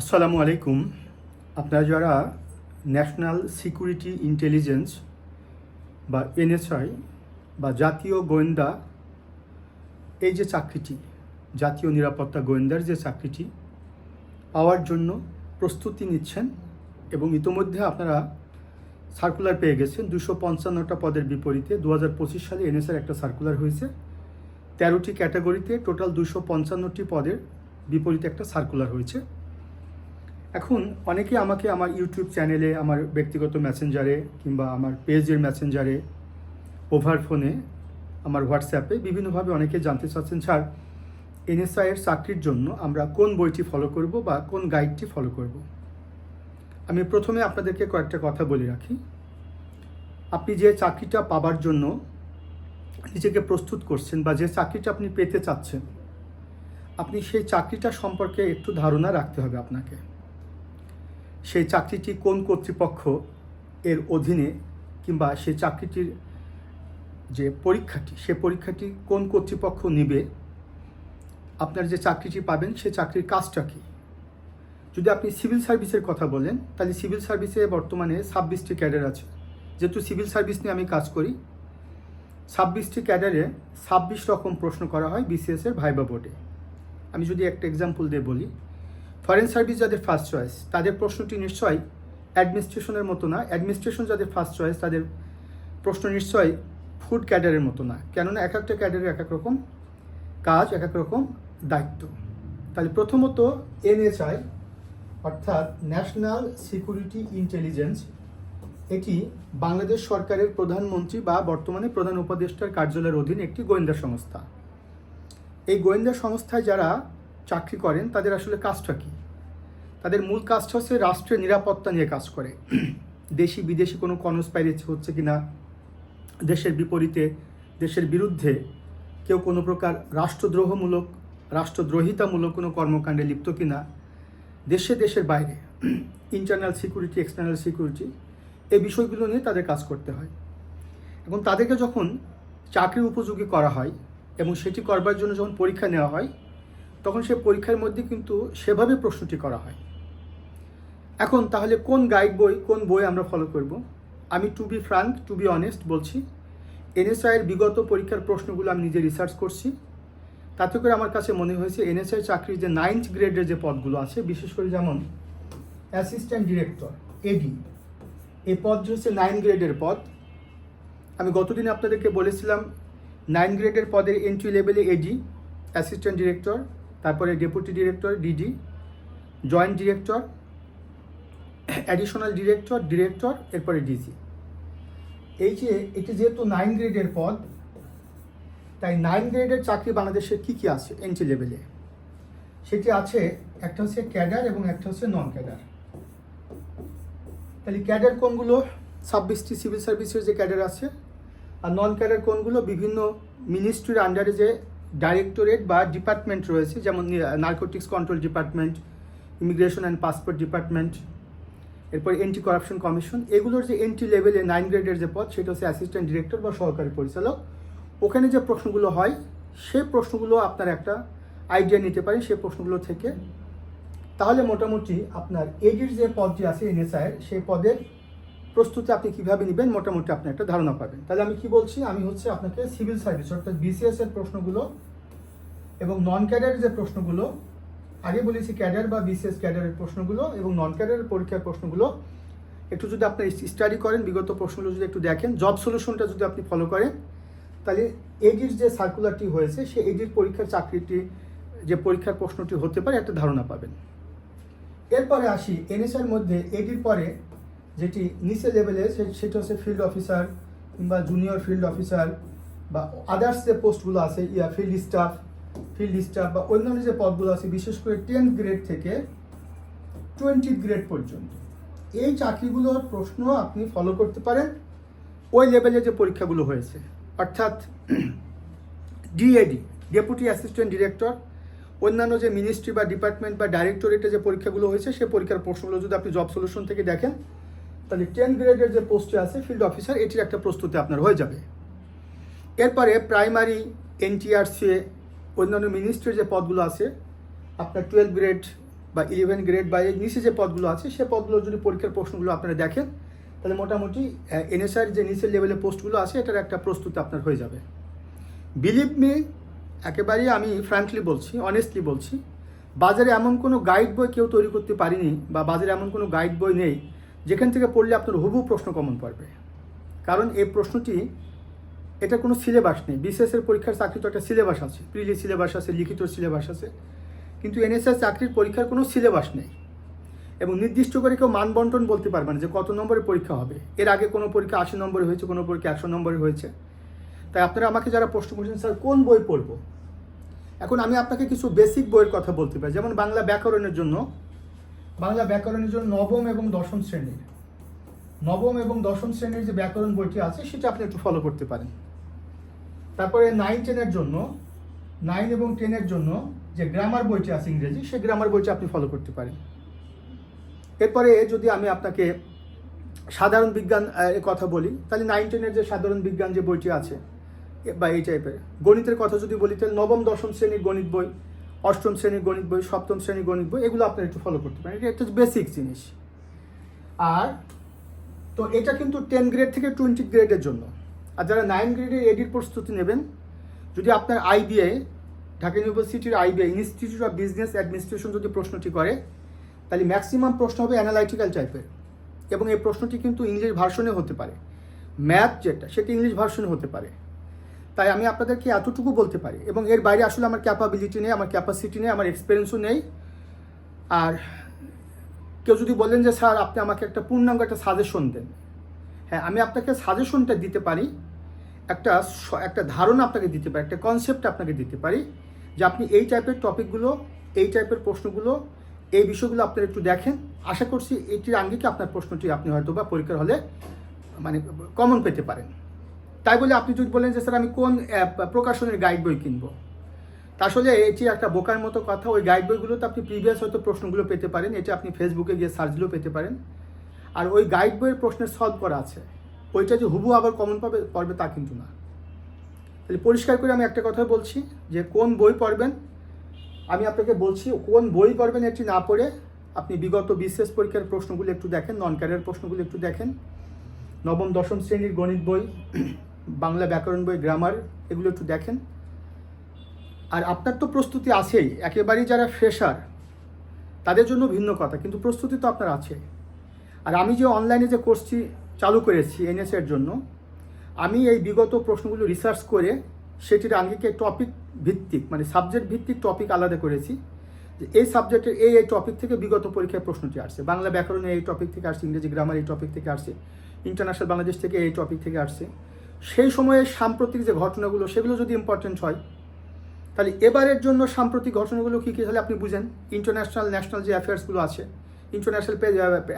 আসসালামু আলাইকুম। আপনারা যারা ন্যাশনাল সিকিউরিটি ইন্টেলিজেন্স বা এনএসআই বা জাতীয় গোয়েন্দা, এই যে চাকরিটি, জাতীয় নিরাপত্তা গোয়েন্দার যে চাকরিটি, পাওয়ার জন্য প্রস্তুতি নিচ্ছেন এবং ইতোমধ্যে আপনারা সার্কুলার পেয়ে গেছেন। দুশো পঞ্চান্নটা পদের বিপরীতে দু হাজার পঁচিশ সালে এনএসআর একটা সার্কুলার হয়েছে। তেরোটি ক্যাটাগরিতে টোটাল দুশো পঞ্চান্নটি পদের বিপরীতে একটা সার্কুলার হয়েছে। এখন অনেকে আমাকে আমার ইউটিউব চ্যানেলে আমার ব্যক্তিগত মেসেঞ্জারে কিংবা আমার পেজের মেসেঞ্জারে ওভার ফোনে আমার হোয়াটসঅ্যাপে বিভিন্নভাবে অনেকে জানতে চাচ্ছেন, স্যার এনএসআইয়ের চাকরির জন্য আমরা কোন বইটি ফলো করব বা কোন গাইডটি ফলো করব? আমি প্রথমে আপনাদেরকে কয়েকটা কথা বলে রাখি। আপনি যে চাকরিটা পাবার জন্য নিজেকে প্রস্তুত করছেন বা যে চাকরিটা আপনি পেতে চাচ্ছেন, আপনি সেই চাকরিটা সম্পর্কে একটু ধারণা রাখতে হবে আপনাকে। সেই চাকরিটি কোন কর্তৃপক্ষ এর অধীনে কিংবা সেই চাকরিটির যে পরীক্ষাটি সে পরীক্ষাটি কোন কর্তৃপক্ষ নেবে? আপনার যে চাকরিটি পাবেন সে চাকরির কাজটা কী? যদি আপনি সিভিল সার্ভিসের কথা বলেন, তাহলে সিভিল সার্ভিসে বর্তমানে ছাব্বিশটি ক্যাডার আছে। যেহেতু সিভিল সার্ভিস নিয়ে আমি কাজ করি, ছাব্বিশটি ক্যাডারে ছাব্বিশ রকম প্রশ্ন করা হয় বিসিএসের ভাইবা বোর্ডে। আমি যদি একটা এক্সাম্পল দিয়ে বলি ফরেন সার্ভিস যাদের ফার্স্ট চয়েস তাদের প্রশ্নটি নিশ্চয়ই অ্যাডমিনিস্ট্রেশনের মতো না। অ্যাডমিনিস্ট্রেশন যাদের ফার্স্ট চয়েস তাদের প্রশ্ন নিশ্চয়ই ফুড ক্যাডারের মতো না। কেননা এক একটা ক্যাডারের এক এক রকম কাজ, এক এক রকম দায়িত্ব। তাহলে প্রথমত এনএসআই অর্থাৎ ন্যাশনাল সিকিউরিটি ইন্টেলিজেন্স, এটি বাংলাদেশ সরকারের প্রধানমন্ত্রী বা বর্তমানে প্রধান উপদেষ্টার কার্যালয়ের অধীনে একটি গোয়েন্দা সংস্থা। এই গোয়েন্দা সংস্থায় যারা চাকরি করেন, তাদের আসলে কাজটা কী? তাদের মূল কাজটা হচ্ছে রাষ্ট্রের নিরাপত্তা নিয়ে কাজ করে। দেশি বিদেশি কোনো কনস্পাইরেসি হচ্ছে কি না দেশের বিপরীতে, দেশের বিরুদ্ধে কেউ কোনো প্রকার রাষ্ট্রদ্রোহমূলক, রাষ্ট্রদ্রোহিতামূলক কোনো কর্মকাণ্ডে লিপ্ত কি না দেশে, দেশের বাইরে ইন্টারনাল সিকিউরিটি এক্সটার্নাল সিকিউরিটি এই বিষয়গুলো নিয়ে তাদের কাজ করতে হয়। এবং তাদেরকে যখন চাকরি উপযোগী করা হয় এবং সেটি করবার জন্য যখন পরীক্ষা নেওয়া হয়, তখন সে পরীক্ষার মধ্যে কিন্তু সেভাবে প্রশ্নটি করা হয়। এখন তাহলে কোন গাইড বই, কোন বই আমরা ফলো করব? আমি to be frank to be honest বলছি। এনএসআইয়ের বিগত পরীক্ষার প্রশ্নগুলো আমি নিজে রিসার্চ করছি। তাতে করে আমার কাছে মনে হয়েছে এনএসআই চাকরির যে নাইন্থ গ্রেডের যে পদগুলো আছে, বিশেষ করে যেমন অ্যাসিস্ট্যান্ট ডিরেক্টর এডি এই পদটি হচ্ছে নাইন গ্রেডের পদ। আমি গতদিন আপনাদেরকে বলেছিলাম নাইন গ্রেডের পদের এন্ট্রি লেভেলে এডি অ্যাসিস্ট্যান্ট ডিরেক্টর তারপরে deputy director DD joint director additional director director এরপরে ডিজি এই যে, এটি যেহেতু নাইন গ্রেডের পদ, তাই নাইন গ্রেডের চাকরি বাংলাদেশে কী কী আছে? এন্ট্রি লেভেলে সেটি আছে, একটা হচ্ছে ক্যাডার এবং একটা হচ্ছে নন ক্যাডার তাহলে ক্যাডার কোনগুলো? ছাব্বিশটি সিভিল সার্ভিসের যে ক্যাডার আছে, আর নন ক্যাডার কোনগুলো? বিভিন্ন মিনিস্ট্রির আন্ডারে যে ডাইরেক্টরেট বা ডিপার্টমেন্ট রয়েছে, যেমন narcotics control department immigration and passport department এরপর এন্টি করাপশন কমিশন এগুলোর যে এন্ট্রি লেভেলে নাইন গ্রেডের যে পদ, সেটা হচ্ছে অ্যাসিস্ট্যান্ট ডিরেক্টর বা সহকারী পরিচালক। ওখানে যে প্রশ্নগুলো হয় সেই প্রশ্নগুলো আপনার একটা আইডিয়া নিতে পারেন সেই প্রশ্নগুলো থেকে। তাহলে মোটামুটি আপনার এডির যে পদটি আছে এনএসআইয়ের সেই পদের প্রস্তুতি আপনি কীভাবে নেবেন মোটামুটি আপনি একটা ধারণা পাবেন। তাহলে আমি কি বলছি? আমি হচ্ছে আপনাকে সিভিল সার্ভিস অর্থাৎ বিসিএস এর প্রশ্নগুলো এবং নন ক্যাডারের যে প্রশ্নগুলো আগে বলেছি ক্যাডার বা বিসিএস ক্যাডারের প্রশ্নগুলো এবং নন ক্যাডারের পরীক্ষার প্রশ্নগুলো। একটু যদি আপনি স্টাডি করেন, বিগত প্রশ্নগুলো যদি একটু দেখেন জব সলিউশনটা যদি আপনি ফলো করেন, তাহলে এডির যে সার্কুলারটি হয়েছে সেই এডির পরীক্ষার চাকরিটি, যে পরীক্ষার প্রশ্নটি হতে পারে, একটা ধারণা পাবেন। এরপরে আসি এনএসআর মধ্যে এডির পরে যেটি নিচে লেভেলে সেটা হচ্ছে ফিল্ড অফিসার কিংবা জুনিয়র ফিল্ড অফিসার বা আদার্স যে পোস্টগুলো আছে, yeah field staff field staff বা অন্যান্য যে পদগুলো আছে, বিশেষ করে টেন্থ গ্রেড থেকে টোয়েন্টি গ্রেড পর্যন্ত, এই চাকরিগুলোর প্রশ্ন আপনি ফলো করতে পারেন। ওই লেভেলে যে পরীক্ষাগুলো হয়েছে, অর্থাৎ ডিএডি ডেপুটি অ্যাসিস্ট্যান্ট ডিরেক্টর অন্যান্য যে মিনিস্ট্রি বা ডিপার্টমেন্ট বা ডাইরেক্টরেটে যে পরীক্ষাগুলো হয়েছে সেই পরীক্ষার প্রশ্নগুলো যদি আপনি জব সলিউশন থেকে দেখেন, তাহলে টেন গ্রেডের যে পোস্টে আছে ফিল্ড অফিসার এটির একটা প্রস্তুতি আপনার হয়ে যাবে। এরপরে প্রাইমারি এনটিআরসি অন্যান্য মিনিস্ট্রির যে পদগুলো আছে, আপনার টুয়েলভ গ্রেড বা ইলেভেন গ্রেড বা এর নিচে যে পদগুলো আছে, সে পদগুলোর যদি পরীক্ষার প্রশ্নগুলো আপনারা দেখেন, তাহলে মোটামুটি এনএসআর যে নিচের লেভেলের পোস্টগুলো আছে, এটার একটা প্রস্তুতি আপনার হয়ে যাবে। বিলিভ মি একেবারেই আমি ফ্র্যাঙ্কলি বলছি অনেস্টলি বলছি, বাজারে এমন কোনো গাইড বই কেউ তৈরি করতে পারিনি বা বাজারে এমন কোনো গাইড বই নেই, যেখান থেকে পড়লে আপনার হুবু প্রশ্ন কমন পড়বে। কারণ এই প্রশ্নটি এটা কোনো সিলেবাস নেই। বিসিএসের পরীক্ষার চাকরি তো একটা সিলেবাস আছে। প্রিলি সিলেবাস আছে, লিখিত সিলেবাস আছে। কিন্তু এনএসএস চাকরির পরীক্ষার কোনো সিলেবাস নেই। এবং নির্দিষ্ট করে কেউ মানবন্টন বলতে পারবে না যে কত নম্বরের পরীক্ষা হবে। এর আগে কোনো পরীক্ষা আশি নম্বরে হয়েছে, কোনো পরীক্ষা একশো নম্বরে হয়েছে। তাই আপনারা আমাকে যারা প্রশ্ন করছেন, স্যার, কোন বই পড়ব? এখন আমি আপনাকে কিছু বেসিক বইয়ের কথা বলতে পারি। যেমন বাংলা ব্যাকরণের জন্য, বাংলা ব্যাকরণের জন্য নবম এবং দশম শ্রেণির। নবম এবং দশম শ্রেণির যে ব্যাকরণ বইটি আছে, সেটা আপনি একটু ফলো করতে পারেন। তারপরে নাইন টেনের জন্য নাইন এবং টেনের জন্য যে গ্রামার বইটি আছে ইংরেজি, সেই গ্রামার বইটি আপনি ফলো করতে পারেন। এরপরে যদি আমি আপনাকে সাধারণ বিজ্ঞান কথা বলি, তাহলে নাইন টেনের যে সাধারণ বিজ্ঞান যে বইটি আছে বা এই টাইপের গণিতের কথা যদি বলি, তাহলে নবম, দশম শ্রেণির গণিত বই, অষ্টম শ্রেণির গণিত বই, সপ্তম শ্রেণির গণিত বই, এগুলো আপনারা একটু ফলো করতে পারেন। এটা একটা বেসিক জিনিস। আর, তো এটা কিন্তু টেন গ্রেড থেকে টোয়েন্টি গ্রেডের জন্য। আর যারা নাইন গ্রেডের এডির প্রস্তুতি নেবেন, যদি আপনার আইবিআই ঢাকা ইউনিভার্সিটির IBI institute of business administration যদি প্রশ্নটি করে, তাহলে ম্যাক্সিমাম প্রশ্ন হবে অ্যানালাইটিক্যাল টাইপের এবং এই প্রশ্নটি কিন্তু ইংলিশ ভার্সনে হতে পারে। ম্যাথ যেটা, সেটা ইংলিশ ভার্সনে হতে পারে। তাই আমি আপনাদেরকে এতটুকু বলতে পারি। এবং এর বাইরে আসলে আমার ক্যাপাবিলিটি নেই, আমার ক্যাপাসিটি নেই, আমার এক্সপিরিয়েন্সও নেই। আর কেউ যদি বলেন যে, স্যার, আপনি আমাকে একটা পূর্ণাঙ্গ একটা সাজেশন দেন। হ্যাঁ আমি আপনাকে সাজেশনটা দিতে পারি। একটা একটা ধারণা আপনাকে দিতে পারি, একটা কনসেপ্ট আপনাকে দিতে পারি যে আপনি এই টাইপের টপিকগুলো এই টাইপের প্রশ্নগুলো, এই বিষয়গুলো আপনারা একটু দেখেন। আশা করছি এটির আঙ্গিকে আপনার প্রশ্নটি আপনি হয়তো বা পরীক্ষার হলে মানে কমন পেতে পারেন। তাই বলে আপনি যদি বলেন যে, স্যার, আমি কোন প্রকাশনের গাইড বই কিনবো? আসলে এটি একটা বোকার মতো কথা। ওই গাইড বইগুলোতে আপনি প্রিভিয়াস হয়তো প্রশ্নগুলো পেতে পারেন। এটা আপনি ফেসবুকে গিয়ে সার্চ দিলেও পেতে পারেন। আর ওই গাইড বইয়ের প্রশ্নের সলভ করা আছে। ওইটা যে হুবু আবার কমন পাবে, পড়বে তা কিন্তু না। তাহলে পরিষ্কার করে আমি একটা কথা বলছি, যে কোন বই পড়বেন, আমি আপনাকে বলছি, কোন বই পড়বেন এটি না পড়ে আপনি বিগত বিশেষ পরীক্ষার প্রশ্নগুলো একটু দেখেন নন ক্যারিয়ার প্রশ্নগুলো একটু দেখেন। নবম, দশম শ্রেণির গণিত বই, বাংলা ব্যাকরণ বই গ্রামার এগুলো একটু দেখেন। আর আপনার তো প্রস্তুতি আছেই, একেবারেই যারা ফ্রেশার তাদের জন্য ভিন্ন কথা, কিন্তু প্রস্তুতি তো আপনার আছে আর আমি যে অনলাইনে যে কোর্সটি চালু করেছি এনএস এর জন্য। আমি এই বিগত প্রশ্নগুলো রিসার্চ করে সেটির আঙ্গিকে টপিক ভিত্তিক মানে সাবজেক্ট ভিত্তিক টপিক আলাদা করেছি। যে এই সাবজেক্টের এই এই টপিক থেকে বিগত পরীক্ষায় প্রশ্নটি আসছে। বাংলা ব্যাকরণে এই টপিক থেকে আসছে, ইংরেজি গ্রামার এই টপিক থেকে আসছে ইন্টারন্যাশনাল বাংলাদেশ থেকে এই টপিক থেকে আসছে। সেই সময়ে সাম্প্রতিক যে ঘটনাগুলো, সেগুলো যদি ইম্পর্টেন্ট হয়, তাহলে এবারের জন্য সাম্প্রতিক ঘটনাগুলো কী কী, তাহলে আপনি বুঝেন। ইন্টারন্যাশনাল ন্যাশনাল যে অ্যাফেয়ার্সগুলো আছে ইন্টারন্যাশনাল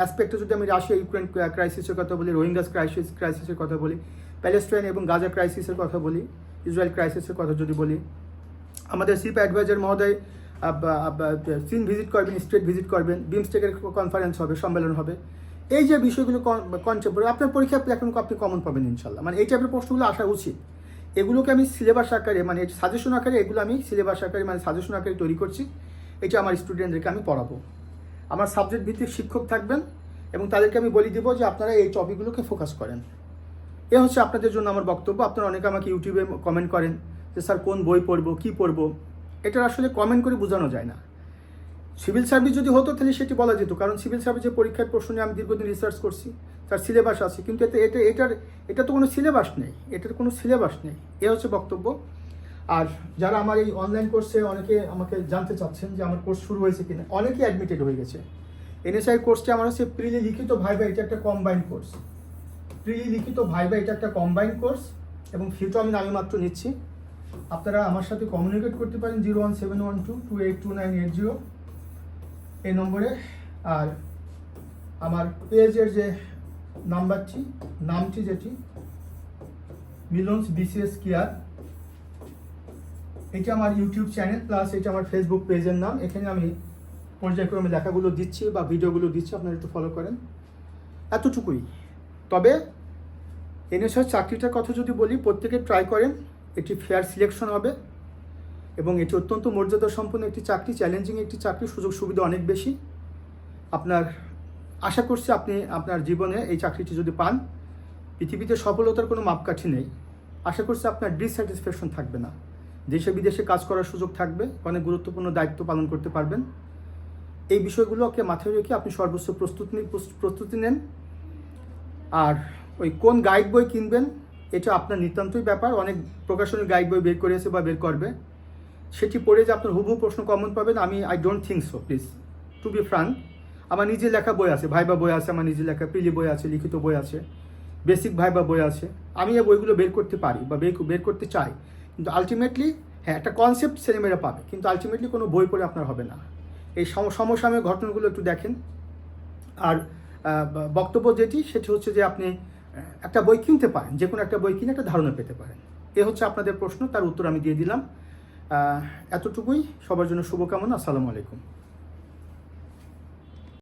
অ্যাসপেক্টে যদি আমি রাশিয়া ইউক্রেন ক্রাইসিসের কথা বলি রোহিঙ্গাস ক্রাইসিস ক্রাইসিসের কথা বলি প্যালেস্টাইন এবং গাজা ক্রাইসিসের কথা বলি ইসরায়েল ক্রাইসিসের কথা যদি বলি, আমাদের চিফ অ্যাডভাইজার মহোদয় চীন ভিজিট করবেন স্টেট ভিজিট করবেন বিমস্টেকের কনফারেন্স হবে, সম্মেলন হবে। এই যে বিষয়গুলো কনসেপ্ট আপনার পরীক্ষায় এখন আপনি কমন পাবেন ইনশাল্লাহ। মানে এই টাইপের প্রশ্নগুলো আসা উচিত। এগুলোকে আমি সিলেবাস আকারে মানে সাজেশন আকারে, এগুলো আমি সিলেবাস আকারে মানে সাজেশন আকারে তৈরি করছি। এটা আমার স্টুডেন্টদেরকে আমি পড়াবো। আমার সাবজেক্ট ভিত্তিক শিক্ষক থাকবেন এবং তাদেরকে আমি বলে দিব যে আপনারা এই টপিকগুলোকে ফোকাস করেন। এ হচ্ছে আপনাদের জন্য আমার বক্তব্য। আপনারা অনেকে আমাকে ইউটিউবে কমেন্ট করেন যে, স্যার, কোন বই পড়ব? কী পড়ব? এটা আসলে কমেন্ট করে বোঝানো যায় না। সিভিল সার্ভিস যদি হতো, তাহলে সেটি বলা যেত। কারণ সিভিল সার্ভিসের পরীক্ষার প্রশ্ন আমি দীর্ঘদিন রিসার্চ করছি, তার সিলেবাস আছে। কিন্তু এতে এটা এটার এটা তো কোনো সিলেবাস নেই। এটার কোনো সিলেবাস নেই। এ হচ্ছে বক্তব্য। আর যারা আমার এই অনলাইন কোর্সে অনেকে আমাকে জানতে চাচ্ছেন যে আমার কোর্স শুরু হয়েছে কিনা অনেকে অ্যাডমিটেড হয়ে গেছে। এনএসআই কোর্সটি আমার হচ্ছে প্রিলি লিখিত ভাইবা এটা একটা কম্বাইন কোর্স প্রিলি লিখিত ভাইবা এটা একটা কম্বাইন কোর্স এবং ফিউচার আমি আমি মাত্র নিচ্ছি। আপনারা আমার সাথে কমিউনিকেট করতে পারেন zero one seven one two two eight two nine eight zero এই নম্বরে। আর আমার পেজের যে নাম্বারটি, নামটি যেটি, মিলন্স বিসিএস কেয়ার। এটা আমার ইউটিউব চ্যানেল প্লাস এটা আমার ফেসবুক পেজের নাম। এখানে আমি পর্যায়ক্রমে লেখাগুলো দিচ্ছি বা ভিডিওগুলো দিচ্ছি, আপনারা একটু ফলো করেন। এতটুকুই। তবে এনএসআর চাকরিটার কথা যদি বলি, প্রত্যেকে ট্রাই করেন এটি ফেয়ার সিলেকশন হবে এবং এটি অত্যন্ত মর্যাদা সম্পন্ন একটি চাকরি চ্যালেঞ্জিং একটি চাকরি, সুযোগ সুবিধা অনেক বেশি। আপনার, আশা করছি আপনি আপনার জীবনে এই চাকরিটি যদি পান, পৃথিবীতে সফলতার কোনো মাপকাঠি নেই। আশা করছি আপনার ডিসস্যাটিসফ্যাকশন থাকবে না। দেশে বিদেশে কাজ করার সুযোগ থাকবে, অনেক গুরুত্বপূর্ণ দায়িত্ব পালন করতে পারবেন। এই বিষয়গুলোকে মাথায় রেখে আপনি সর্বোচ্চ প্রস্তুতি প্রস্তুতি নেন। আর ওই কোন গাইড বই কিনবেন, এটা আপনার নিতান্তই ব্যাপার। অনেক প্রকাশনী গাইড বই বের করেছে বা বের করবে। সেটি পড়ে যে আপনার হুবহু প্রশ্ন কমন পাবেন। আমি I don't think so please to be frank আমার নিজে লেখা বই আছে, ভাইবা বই আছে, আমার নিজে লেখা প্রিলি বই আছে, লিখিত বই আছে বেসিক ভাইবা বই আছে। আমি এই বইগুলো বের করতে পারি বা বের করতে চাই। কিন্তু আলটিমেটলি হ্যাঁ একটা কনসেপ্ট ছেলেমেয়েরা পাবে, কিন্তু আলটিমেটলি কোনো বই পড়ে আপনার হবে না। এই সম- সমসাময়িক ঘটনাগুলো একটু দেখেন। আর বক্তব্য যেটি, সেটি হচ্ছে যে আপনি একটা বই কিনতে পারেন যে কোনো একটা বই কিনে একটা ধারণা পেতে পারেন। এ হচ্ছে আপনাদের প্রশ্ন, তার উত্তর আমি দিয়ে দিলাম। এতটুকুই, সবার জন্য শুভকামনা, আসসালামু আলাইকুম।